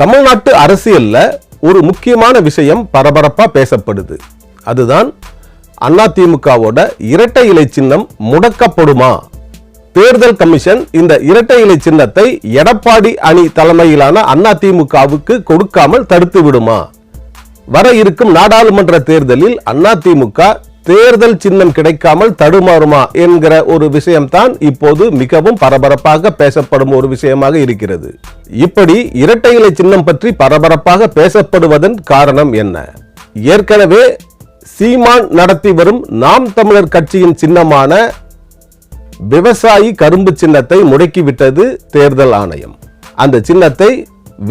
தமிழ்நாட்டு அரசியலில் ஒரு முக்கியமான விஷயம் பரபரப்பாக பேசப்படுது. அதுதான் அதிமுகவோட இரட்டை இலை சின்னம் முடக்கப்படுமா? தேர்தல் கமிஷன் இந்த இரட்டை இலை சின்னத்தை எடப்பாடி அணி தலைமையிலான அதிமுகவுக்கு கொடுக்காமல் தடுத்து விடுமா? வர இருக்கும் நாடாளுமன்ற தேர்தலில் அதிமுக தேர்தல் சின்னம் கிடைக்காமல் தடுமாறுமா என்கிற ஒரு விஷயம்தான் இப்போது மிகவும் பரபரப்பாக பேசப்படும் ஒரு விஷயமாக இருக்கிறது. இப்படி இரட்டை இலை சின்னம் பற்றி பரபரப்பாக பேசப்படுவதன் காரணம் என்ன? ஏற்கனவே சீமான் நடத்தி வரும் நாம் தமிழர் கட்சியின் சின்னமான விவசாயி கரும்பு சின்னத்தை முடக்கிவிட்டது தேர்தல் ஆணையம். அந்த சின்னத்தை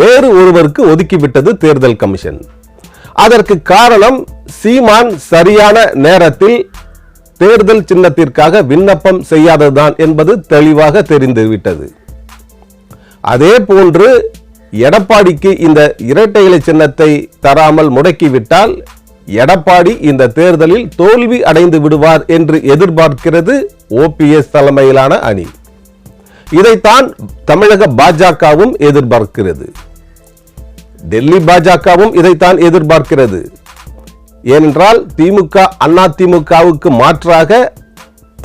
வேறு ஒருவருக்கு ஒதுக்கிவிட்டது தேர்தல் கமிஷன். அதற்கு காரணம் சீமான் சரியான நேரத்தில் தேர்தல் சின்னத்திற்காக விண்ணப்பம் செய்யாததுதான் என்பது தெளிவாக தெரிந்துவிட்டது. அதே போன்று எடப்பாடிக்கு இந்த இரட்டை இலை சின்னத்தை தராமல் முடக்கிவிட்டால் எடப்பாடி இந்த தேர்தலில் தோல்வி அடைந்து விடுவார் என்று எதிர்பார்க்கிறது ஓபிஎஸ் தலைமையிலான அணி. இதைத்தான் தமிழக பாஜகவும் எதிர்பார்க்கிறது. டெல்லி பாஜகவும் இதைத்தான் எதிர்பார்க்கிறது. ஏனென்றால் திமுக அண்ணா திமுகவுக்கு மாற்றாக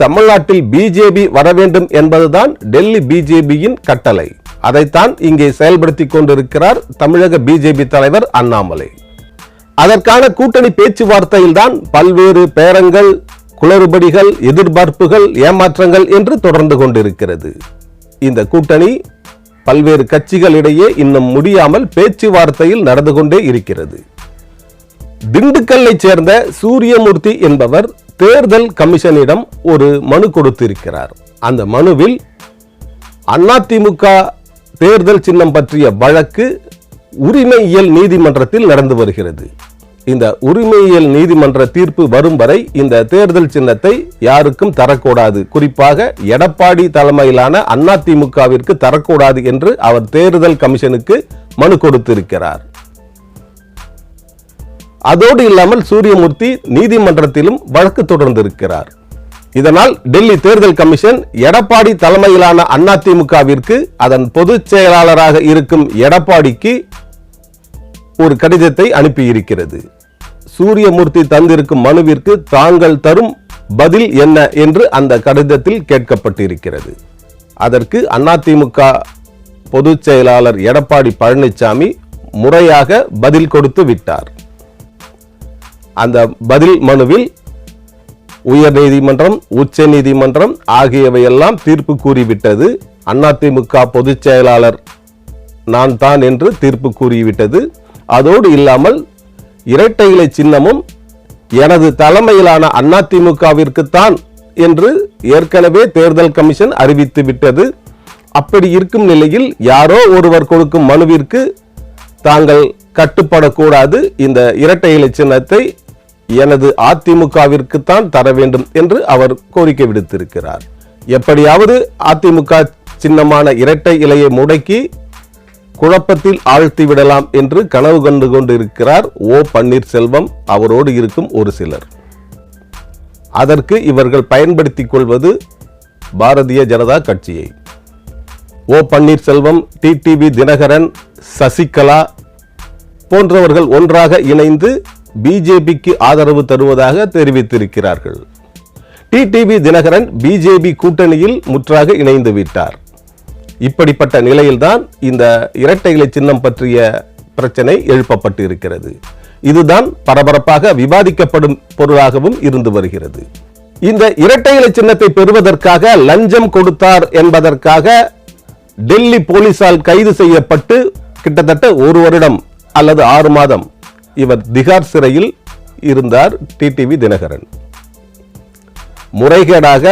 தமிழ்நாட்டில் பிஜேபி வர வேண்டும் என்பதுதான் டெல்லி பிஜேபியின் கட்டளை. அதைத்தான் இங்கே செயல்படுத்தி கொண்டிருக்கிறார் தமிழக பிஜேபி தலைவர் அண்ணாமலை. அதற்கான கூட்டணி பேச்சுவார்த்தையில் தான் பல்வேறு பேரங்கள் குளறுபடிகள் எதிர்பார்ப்புகள் ஏமாற்றங்கள் என்று தொடர்ந்து கொண்டிருக்கிறது. இந்த கூட்டணி பல்வேறு கட்சிகளிடையே இன்னும் முடியாமல் பேச்சுவார்த்தையில் நடந்து கொண்டே இருக்கிறது. திண்டுக்கல்லை சேர்ந்த சூரியமூர்த்தி என்பவர் தேர்தல் கமிஷனிடம் ஒரு மனு கொடுத்திருக்கிறார். அந்த மனுவில் அதிமுக தேர்தல் சின்னம் பற்றிய வழக்கு உரிமையியல் நீதிமன்றத்தில் நடந்து வருகிறது. இந்த உரிமையியல் நீதிமன்ற தீர்ப்பு வரும் வரை இந்த தேர்தல் சின்னத்தை யாருக்கும் தரக்கூடாது. குறிப்பாக எடப்பாடி தலைமையிலான அதிமுகவிற்கு தரக்கூடாது என்று அவர் தேர்தல் கமிஷனுக்கு மனு கொடுத்திருக்கிறார். அதோடு இல்லாமல் சூரியமூர்த்தி நீதிமன்றத்திலும் வழக்கு தொடர்ந்திருக்கிறார். இதனால் டெல்லி தேர்தல் கமிஷன் எடப்பாடி தலைமையிலான அதிமுகவிற்கு அதன் பொதுச் செயலாளராக இருக்கும் எடப்பாடிக்கு ஒரு கடிதத்தை அனுப்பியிருக்கிறது. சூரியமூர்த்தி தந்திருக்கும் மனுவிற்கு தாங்கள் தரும் பதில் என்ன என்று அந்த கடிதத்தில் கேட்கப்பட்டிருக்கிறது. அதற்கு அதிமுக பொதுச் செயலாளர் எடப்பாடி பழனிசாமி முறையாக பதில் கொடுத்து விட்டார். அந்த பதில் மனுவில் உயர் நீதிமன்றம் உச்ச நீதிமன்றம் ஆகியவையெல்லாம் தீர்ப்பு கூறிவிட்டது. அதிமுக பொதுச் செயலாளர் நான் தான் என்று தீர்ப்பு கூறிவிட்டது. அதோடு இல்லாமல் இரட்டை இலை சின்னமும் எனது தலைமையிலான அதிமுகவிற்குத்தான் என்று ஏற்கனவே தேர்தல் கமிஷன் அறிவித்து விட்டது. அப்படி இருக்கும் நிலையில் யாரோ ஒருவர் கொடுக்கும் மனுவிற்கு தாங்கள் கட்டுப்படக்கூடாது. இந்த இரட்டை இலை சின்னத்தை எனது அதிமுகவிற்குத்தான் தர வேண்டும் என்று அவர் கோரிக்கை விடுத்திருக்கிறார். எப்படியாவது அதிமுக சின்னமான இரட்டை இலையை முடக்கி குழப்பத்தில் ஆழ்த்தி விடலாம் என்று கனவு கண்டு கொண்டிருக்கிறார் ஓ பன்னீர்செல்வம். அவரோடு இருக்கும் ஒரு சிலர். அதற்கு இவர்கள் பயன்படுத்திக் கொள்வது பாரதிய ஜனதா கட்சியை. ஓ பன்னீர்செல்வம் டிடிவி தினகரன் சசிகலா போன்றவர்கள் ஒன்றாக இணைந்து பிஜேபிக்கு ஆதரவு தருவதாக தெரிவித்திருக்கிறார்கள். டிடிவி தினகரன் பிஜேபி கூட்டணியில் முற்றாக இணைந்து விட்டார். இப்படிப்பட்ட நிலையில்தான் இந்த இரட்டை இலை சின்னம் பற்றிய பிரச்சனை எழுப்பப்பட்டு இருக்கிறது. இதுதான் பரபரப்பாக விவாதிக்கப்படும் பொருளாகவும் இருந்து வருகிறது. இந்த இரட்டை இலை சின்னத்தை பெறுவதற்காக லஞ்சம் கொடுத்தார் என்பதற்காக டெல்லி போலீசால் கைது செய்யப்பட்டு கிட்டத்தட்ட ஒரு வருடம் அல்லது ஆறு மாதம் இவர் திகார் சிறையில் இருந்தார் டிடிவி தினகரன். முறைகேடாக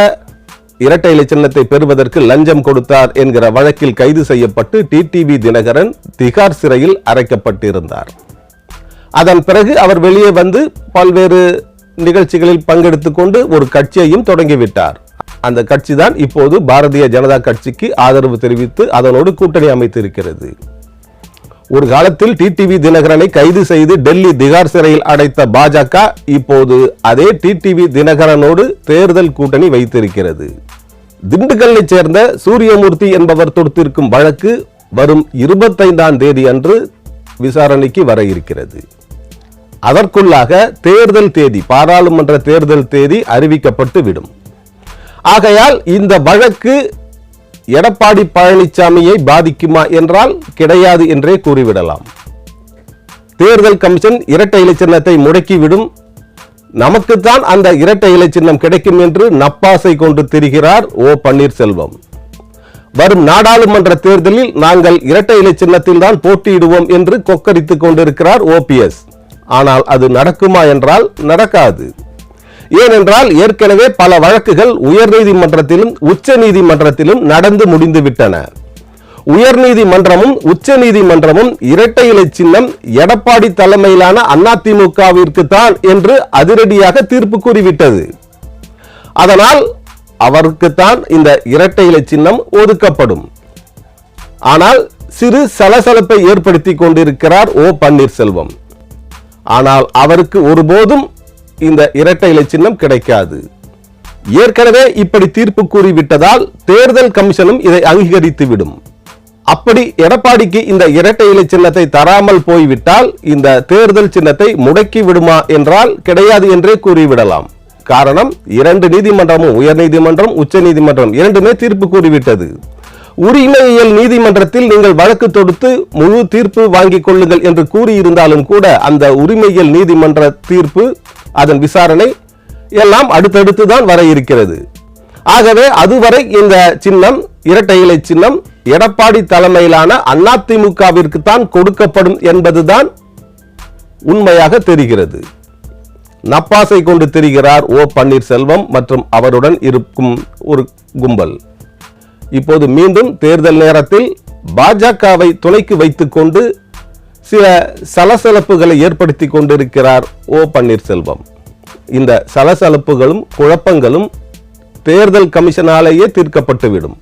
இரட்டை இலை சின்னத்தை பெறுவதற்கு லஞ்சம் கொடுத்தார் என்கிற வழக்கில் கைது செய்யப்பட்டு டிடிவி தினகரன் திகார் சிறையில் அரைக்கப்பட்டிருந்தார் அதன் பிறகு அவர் வெளியே வந்து பல்வேறு நிகழ்ச்சிகளில் பங்கெடுத்துக் கொண்டு ஒரு கட்சியையும் தொடங்கிவிட்டார். அந்த கட்சி தான் இப்போது பாரதிய ஜனதா கட்சிக்கு ஆதரவு தெரிவித்து அதனோடு கூட்டணி அமைத்திருக்கிறது. ஒரு காலத்தில் டிடிவி தினகரனை கைது செய்து டெல்லி திகார் சிறையில் அடைத்த பாஜக இப்போது அதே டிடிவி தினகரனோடு தேர்தல் கூட்டணி வைத்திருக்கிறது. திண்டுக்கல்லை சேர்ந்த சூரியமூர்த்தி என்பவர் தொடுத்திருக்கும் வழக்கு வரும் இருபத்தைந்தாம் தேதி அன்று விசாரணைக்கு வர இருக்கிறது. அதற்குள்ளாக தேர்தல் தேதி பாராளுமன்ற தேர்தல் தேதி அறிவிக்கப்பட்டு விடும். ஆகையால் இந்த வழக்கு எடப்பாடி பழனிசாமியை பாதிக்குமா என்றால் கிடையாது என்றே கூறிவிடலாம். தேர்தல் கமிஷன் இரட்டை இலை சின்னத்தை முடக்கிவிடும் நமக்குத்தான் அந்த இரட்டை இலை சின்னம் கிடைக்கும் என்று நப்பாசை கொண்டு திரிகிறார் ஓ பன்னீர்செல்வம். வரும் நாடாளுமன்ற தேர்தலில் நாங்கள் இரட்டை இலை சின்னத்தில் தான் போட்டியிடுவோம் என்று கொக்கரித்துக் கொண்டிருக்கிறார் ஓபிஎஸ் ஆனால் அது நடக்குமா என்றால் நடக்காது. ஏனென்றால் ஏற்கனவே பல வழக்குகள் உயர்நீதிமன்றத்திலும் உச்ச நீதிமன்றத்திலும் நடந்து முடிந்துவிட்டன. உயர்நீதிமன்றமும் உச்ச நீதிமன்றமும் இரட்டை இலை சின்னம் எடப்பாடி தலைமையிலான அதிமுகவிற்கு தான் என்று அதிரடியாக தீர்ப்பு கூறிவிட்டது. அதனால் அவருக்குத்தான் இந்த இரட்டை இலை சின்னம் ஒதுக்கப்படும். ஆனால் சிறு சலசலப்பை ஏற்படுத்தி கொண்டிருக்கிறார் ஓ பன்னீர்செல்வம். ஆனால் அவருக்கு ஒருபோதும் இந்த இரட்டை இலை சின்னம் கிடைக்காது. ஏற்கனவே இப்படி தீர்ப்பு கூறிவிட்டதால் தேர்தல் கமிஷனும் இதை அங்கீகரித்து விடும் அப்படி எடப்பாடிக்கு இந்த இரட்டை இலை சின்னத்தை தராமல் போய்விட்டால் இந்த தேர்தல் சின்னத்தை முடக்கி விடுமா என்றால் கிடையாது என்றே கூறிவிடலாம். காரணம் இரண்டு நீதிமன்றமும் உயர்நீதிமன்றம் உச்ச நீதிமன்றம் இரண்டுமே தீர்ப்பு கூறிவிட்டது. உரிமையியல் நீதிமன்றத்தில் நீங்கள் வழக்கு தொடுத்து முழு தீர்ப்பு வாங்கிக் கொள்ளுங்கள் என்று கூறியிருந்தாலும் கூட அந்த உரிமையியல் நீதிமன்ற தீர்ப்பு அதன் விசாரணை எல்லாம் அடுத்தடுத்து தான் வர இருக்கிறது. ஆகவே அதுவரை இந்த சின்னம் இரட்டை இலை சின்னம் எடப்பாடி தலைமையிலான அதிமுகவிற்கு தான் கொடுக்கப்படும் என்பதுதான் உண்மையாக தெரிகிறது. நப்பாசை கொண்டு தெரிகிறார் ஓ பன்னீர்செல்வம் மற்றும் அவருடன் இருக்கும் ஒரு கும்பல். இப்போது மீண்டும் தேர்தல் நேரத்தில் பாஜகவை துணைக்கு வைத்துக்கொண்டு சில சலசலப்புகளை ஏற்படுத்தி கொண்டிருக்கிறார் ஓ பன்னீர்செல்வம். இந்த சலசலப்புகளும் குழப்பங்களும் தேர்தல் கமிஷனாலேயே தீர்க்கப்பட்டுவிடும்.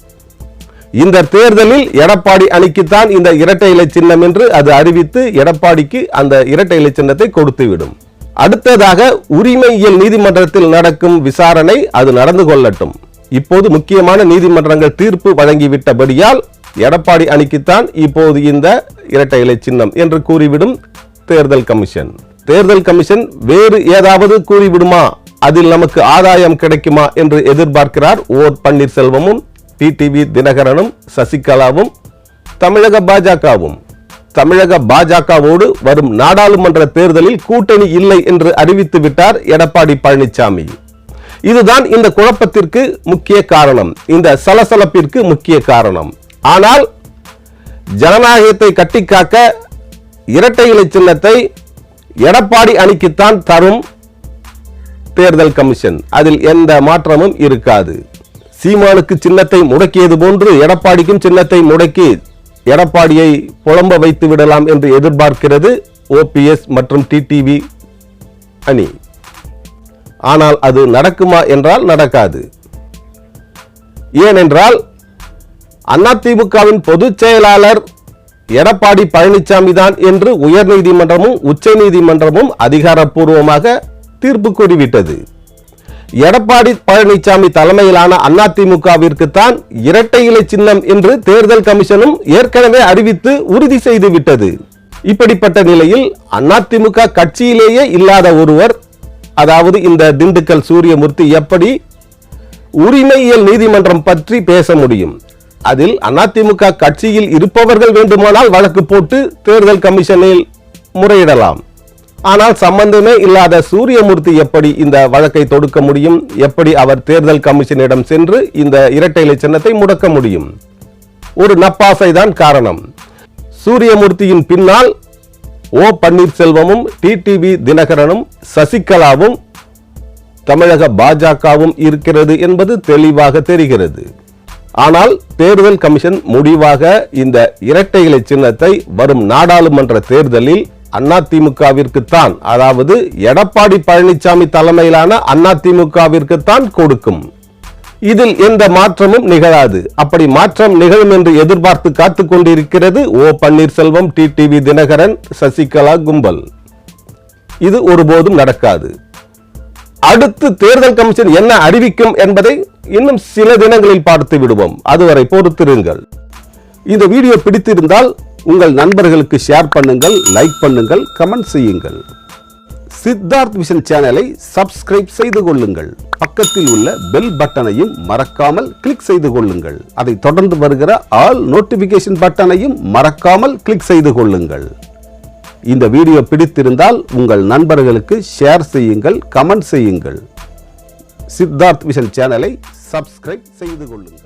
இந்த தேர்தலில் எடப்பாடி அணிக்குத்தான் இந்த இரட்டை இலை சின்னம் என்று அது அறிவித்து எடப்பாடிக்கு அந்த இரட்டை இலை சின்னத்தை கொடுத்துவிடும். அடுத்ததாக உரிமையியல் நீதிமன்றத்தில் நடக்கும் விசாரணை அது நடந்து கொள்ளட்டும். இப்போது முக்கியமான நீதிமன்றங்கள் தீர்ப்பு வழங்கிவிட்டபடியால் எடப்பாடி அணிக்குத்தான் இப்போது இந்த இரட்டை இலை சின்னம் என்று கூறிவிடும் தேர்தல் கமிஷன். தேர்தல் கமிஷன் வேறு ஏதாவது கூறிவிடுமா? அதில் நமக்கு ஆதாயம் கிடைக்குமா என்று எதிர்பார்க்கிறார் ஓ பன்னீர்செல்வமும். டிடிவி தினகரனும் சசிகலாவும் தமிழக பாஜகவும். தமிழக பாஜகவோடு வரும் நாடாளுமன்ற தேர்தலில் கூட்டணி இல்லை என்று அறிவித்து விட்டார் எடப்பாடி பழனிசாமி இதுதான் இந்த குழப்பத்திற்கு முக்கிய காரணம் இந்த சலசலப்பிற்கு முக்கிய காரணம். ஆனால் ஜனநாயகத்தை கட்டிக்காக்க இரட்டை இலை சின்னத்தை எடப்பாடி அணிக்குத்தான் தரும் தேர்தல் கமிஷன். அதில் எந்த மாற்றமும் இருக்காது. சீமானுக்கு சின்னத்தை முடக்கியது போன்று எடப்பாடிக்கும் சின்னத்தை முடக்கி எடப்பாடியை புலம்ப வைத்து விடலாம் என்று எதிர்பார்க்கிறது ஓபிஎஸ் மற்றும் டிடிவி அணி. ஆனால் அது நடக்குமா என்றால் நடக்காது. ஏனென்றால் அதிமுகவின் பொதுச் செயலாளர் எடப்பாடி பழனிசாமி தான் என்று உயர்நீதிமன்றமும் உச்சநீதிமன்றமும் அதிகாரப்பூர்வமாக தீர்ப்பு கூறிவிட்டது. எடப்பாடி பழனிசாமி தலைமையிலான அதிமுகவிற்கு தான் இரட்டை இலை சின்னம் என்று தேர்தல் கமிஷனும் ஏற்கனவே அறிவித்து உறுதி செய்துவிட்டது இப்படிப்பட்ட நிலையில் அதிமுக கட்சியிலேயே இல்லாத ஒருவர் அதாவது இந்த திண்டுக்கல் சூரியமூர்த்தி எப்படி உரிமையியல் நீதிமன்றம் பற்றி பேச முடியும்? அதில் அதிமுக கட்சியில் இருப்பவர்கள் வேண்டுமானால் வழக்கு போட்டு தேர்தல் கமிஷனில் முறையிடலாம். ஆனால் சம்பந்தமே இல்லாத சூரியமூர்த்தி எப்படி இந்த வழக்கை தொடுக்க முடியும்? எப்படி அவர் தேர்தல் கமிஷனிடம் சென்று இந்த இரட்டை இலை சின்னத்தை முடக்க முடியும்? ஒரு நப்பாசை தான் காரணம். சூரியமூர்த்தியின் பின்னால் ஓ பன்னீர்செல்வமும் டிடிவி தினகரனும் சசிகலாவும் தமிழக பாஜகவும் இருக்கிறது என்பது தெளிவாக தெரிகிறது. ஆனால் தேர்தல் கமிஷன் முடிவாக இந்த இரட்டை இலை சின்னத்தை வரும் நாடாளுமன்ற தேர்தலில் அதிமுகவிற்குத்தான் அதாவது எடப்பாடி பழனிசாமி தலைமையிலான அதிமுகவிற்குத்தான் கொடுக்கும். இதில் எந்த மாற்றமும் நிகழாது. அப்படி மாற்றம் நிகழும் என்று எதிர்பார்த்து காத்து கொண்டிருக்கிறது ஓ பன்னீர்செல்வம் டிடிவி தினகரன் சசிகலா கும்பல். இது ஒருபோதும் நடக்காது. அடுத்து தேர்தல் கமிஷன் என்ன அறிவிக்கும் என்பதை இன்னும் சில தினங்களில் பார்த்து விடுவோம். அதுவரை பொறுத்திருங்கள். இந்த வீடியோ பிடித்திருந்தால் உங்கள் நண்பர்களுக்கு ஷேர் பண்ணுங்கள் லைக் பண்ணுங்கள் கமெண்ட் செய்யுங்கள். சித்தார்த் விஷன் சேனலை சப்ஸ்கிரைப் செய்து கொள்ளுங்கள். பக்கத்தில் உள்ள பெல் பட்டனையும் மறக்காமல் கிளிக் செய்து கொள்ளுங்கள். அதை தொடர்ந்து வருகிற ஆல் நோட்டிபிகேஷன் பட்டனையும் மறக்காமல் கிளிக் செய்து கொள்ளுங்கள். இந்த வீடியோ பிடித்திருந்தால் உங்கள் நண்பர்களுக்கு ஷேர் செய்யுங்கள் கமெண்ட் செய்யுங்கள். சித்தார்த் விஷன் சேனலை சப்ஸ்கிரைப் செய்து கொள்ளுங்கள்.